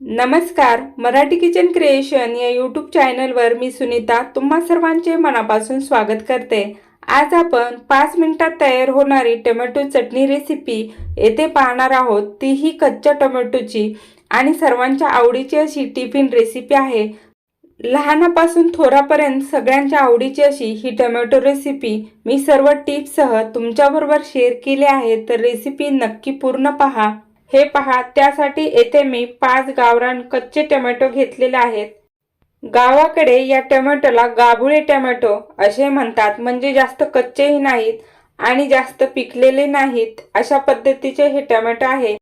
नमस्कार Marathi kitchen creation या YouTube चॅनलवर मी सुनीता तुम्हा सर्वांचे मनापासून स्वागत करते. आज आपण पाच मिनिटात तयार होणारी टोमॅटो चटणी रेसिपी येथे पाहणार आहोत. ती ही कच्च्या टोमॅटोची आणि सर्वांच्या आवडीची अशी टिफिन रेसिपी आहे. लहानापासून थोरापर्यंत सगळ्यांच्या आवडीची अशी ही टोमॅटो रेसिपी मी सर्व टिप्ससह तुमच्याबरोबर शेअर केली आहे. तर रेसिपी नक्की पूर्ण पहा. हे पहा त्यासाठी येथे मी पाच गावरान कच्चे टोमॅटो घेतलेले आहेत. गावाकडे या टोमॅटोला गाभुळे टोमॅटो असे म्हणतात म्हणजे जास्त कच्चेही नाहीत आणि जास्त पिकलेले नाहीत अशा पद्धतीचे हे टोमॅटो आहे.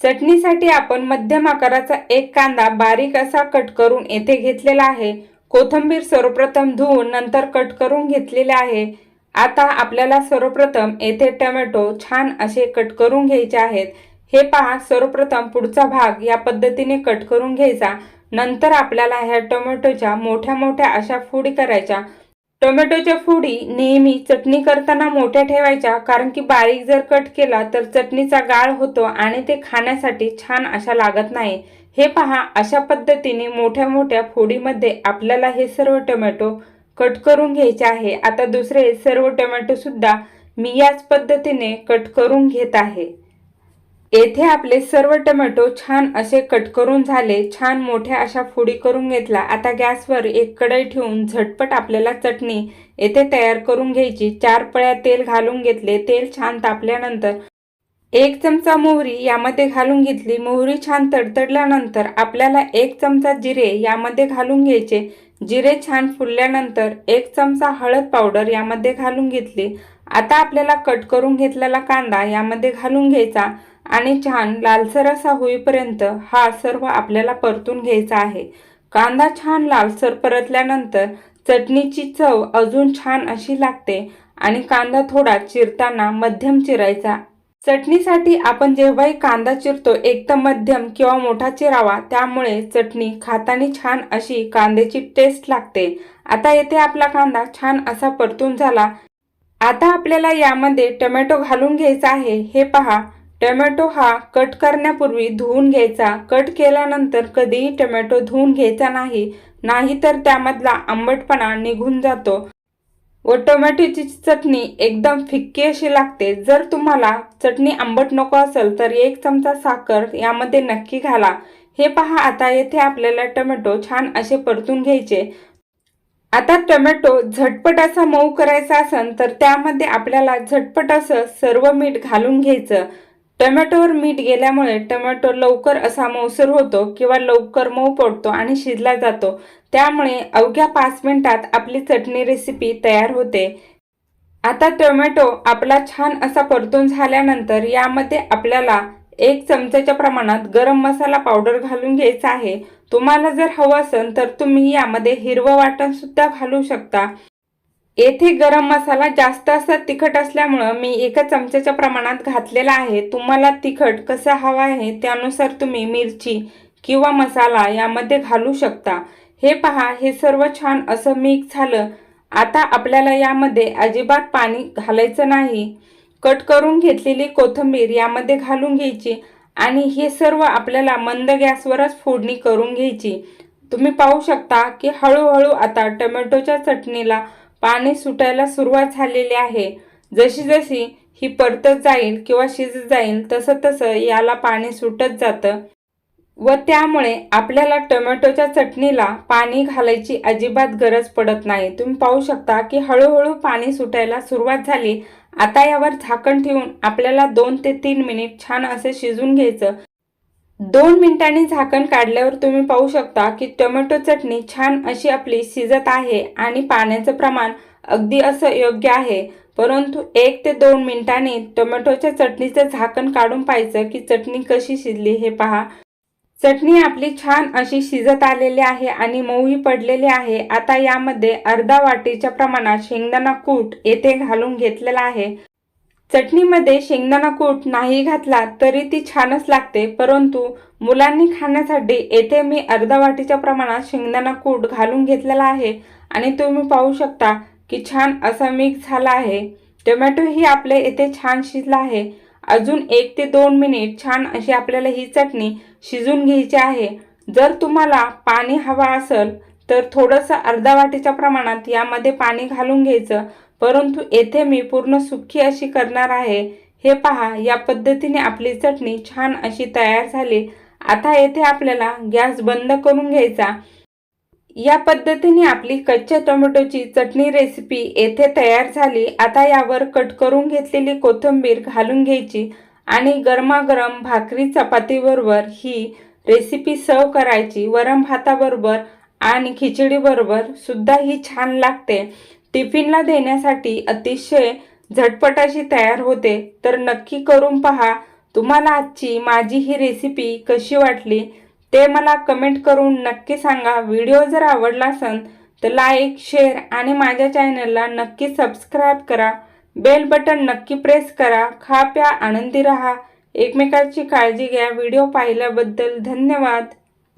चटणीसाठी आपण मध्यम आकाराचा एक कांदा बारीक असा कट करून येथे घेतलेला आहे. कोथिंबीर सर्वप्रथम धुवून नंतर कट करून घेतलेले आहे. आता आपल्याला सर्वप्रथम येथे टोमॅटो छान असे कट करून घ्यायचे आहेत. हे पहा सर्वप्रथम पुढचा भाग या पद्धतीने कट करून घ्यायचा. नंतर आपल्याला ह्या टोमॅटोच्या मोठ्या मोठ्या अशा फोडी करायच्या. टोमॅटोच्या फोडी नेहमी चटणी करताना मोठ्या ठेवायच्या कारण की बारीक जर कट केला तर चटणीचा गाळ होतो आणि ते खाण्यासाठी छान अशा लागत नाही. हे पहा अशा पद्धतीने मोठ्या मोठ्या फोडीमध्ये आपल्याला हे सर्व टोमॅटो कट करून घ्यायचे आहे. आता दुसरे सर्व टोमॅटोसुद्धा मी याच पद्धतीने कट करून घेत आहे. येथे आपले सर्व टमॅटो छान असे कट करून झाले छान मोठ्या अशा फोडी करून घेतला. आता गॅसवर एक कढई ठेवून झटपट आपल्याला चटणी येथे तयार करून घ्यायची. चार पळ्या तेल घालून घेतले. तेल छान तापल्यानंतर एक चमचा मोहरी यामध्ये घालून घेतली. मोहरी छान तडतडल्यानंतर आपल्याला एक चमचा जिरे यामध्ये घालून घ्यायचे. जिरे छान फुलल्यानंतर एक चमचा हळद पावडर यामध्ये घालून घेतली. आता आपल्याला कट करून घेतलेला कांदा यामध्ये घालून घ्यायचा. आणि छान लालसर असा होईपर्यंत हा सर्व आपल्याला परतून घ्यायचा आहे. कांदा छान लालसर परतल्यानंतर चटणीची चव अजून छान अशी लागते आणि कांदा थोडा चिरताना मध्यम चिरायचा. चटणीसाठी आपण जेव्हाही कांदा चिरतो एक तर मध्यम किंवा मोठा चिरावा त्यामुळे चटणी खातानी छान अशी कांद्याची टेस्ट लागते. आता येथे आपला कांदा छान असा परतून झाला. आता आपल्याला यामध्ये टोमॅटो घालून घ्यायचा आहे. हे पहा. टोमॅटो हा कट करण्यापूर्वी धुवून घ्यायचा. कट केल्यानंतर कधीही टोमॅटो धुवून घ्यायचा नाही नाहीतर त्यामधला आंबटपणा निघून जातो. व टोमॅटोची चटणी एकदम फिक्की अशी लागते. जर तुम्हाला चटणी आंबट नको असेल तर एक चमचा साखर यामध्ये नक्की घाला. हे पहा आता येथे आपल्याला टोमॅटो छान असे परतून घ्यायचे. आता टोमॅटो झटपट असा मऊ करायचा असेल तर त्यामध्ये आपल्याला झटपट असं सर्व मीठ घालून घ्यायचं. टोमॅटोवर मीठ गेल्यामुळे टोमॅटो लवकर असा मऊसर होतो किंवा लवकर मऊ पडतो आणि शिजला जातो. त्यामुळे अवघ्या पाच मिनिटात आपली चटणी रेसिपी तयार होते. आता टोमॅटो आपला छान असा परतून झाल्यानंतर यामध्ये आपल्याला एक चमच्याच्या प्रमाणात गरम मसाला पावडर घालून घ्यायचा आहे. तुम्हाला जर हवं असेल तर तुम्ही यामध्ये हिरवं वाटण सुद्धा घालू शकता. येथे गरम मसाला जास्त असा तिखट असल्यामुळं मी एका चमच्याच्या प्रमाणात घातलेला आहे. तुम्हाला तिखट कसा हवा आहे त्यानुसार तुम्ही मिरची किंवा मसाला यामध्ये घालू शकता. हे पहा हे सर्व छान असं मिक्स झालं. आता आपल्याला यामध्ये अजिबात पाणी घालायचं नाही. कट करून घेतलेली कोथिंबीर यामध्ये घालून घ्यायची आणि हे सर्व आपल्याला मंद गॅसवरच फोडणी करून घ्यायची. तुम्ही पाहू शकता की हळूहळू आता टोमॅटोच्या चटणीला पाणी सुटायला सुरुवात झालेली आहे. जशी जशी ही परतत जाईल किंवा शिजत जाईल तसं तसं याला पाणी सुटत जातं. व त्यामुळे आपल्याला टोमॅटोच्या चटणीला पाणी घालायची अजिबात गरज पडत नाही. तुम्ही पाहू शकता की हळूहळू पाणी सुटायला सुरुवात झाली. आता यावर झाकण ठेवून आपल्याला दोन ते तीन मिनिट छान असे शिजून घ्यायचं. दोन मिनिटांनी झाकण काढल्यावर तुम्ही पाहू शकता की टोमॅटो चटणी छान अशी आपली शिजत आहे आणि पाण्याचं प्रमाण अगदी असं योग्य आहे. परंतु एक ते दोन मिनिटांनी टोमॅटोच्या चटणीचं झाकण काढून पाहायचं की चटणी कशी शिजली हे पहा. चटणी आपली छान अशी शिजत आलेली आहे आणि मऊही पडलेली आहे. आता यामध्ये अर्धा वाटीच्या प्रमाणात शेंगदाणा कूट येथे घालून घेतलेला आहे. चटणीमध्ये शेंगदाणा कूट नाही घातला तरी ती छानच लागते परंतु मुलांनी खाण्यासाठी येथे मी अर्धा वाटीच्या प्रमाणात शेंगदाणा कूट घालून घेतलेला आहे आणि तुम्ही पाहू शकता की छान असा मिक्स झाला आहे. टोमॅटो ही आपले येथे छान शिजला आहे. अजून एक ते दोन मिनिट छान अशी आपल्याला ही चटणी शिजून घ्यायची आहे. जर तुम्हाला पाणी हवा असेल तर थोडंसं अर्धा वाटीच्या प्रमाणात यामध्ये पाणी घालून घ्यायचं. परंतु येथे मी पूर्ण सुखी अशी करणार आहे. हे पहा या पद्धतीने आपली चटणी छान अशी तयार झाली. आता येथे आपल्याला गॅस बंद करून घ्यायचा. या पद्धतीने आपली कच्च्या टोमॅटोची चटणी रेसिपी येथे तयार झाली. आता यावर कट करून घेतलेली कोथिंबीर घालून घ्यायची आणि गरमागरम भाकरी चपातीबरोबर ही रेसिपी सर्व करायची. वरम भाताबरोबर आणि खिचडीबरोबर सुद्धा ही छान लागते. टिफिनला देण्यासाठी अतिशय झटपटाशी तयार होते. तर नक्की करून पहा तुम्हाला आजची माझी ही रेसिपी कशी वाटली? ते मला कमेंट करून नक्की सांगा. व्हिडिओ जर आवडला असेल तर लाईक शेअर आणि माझ्या चॅनलला नक्की सबस्क्राईब करा. बेल बटन नक्की प्रेस करा. खा प्या आनंदी रहा. एकमेकाची काळजी घ्या. व्हिडिओ पाहिल्याबद्दल धन्यवाद.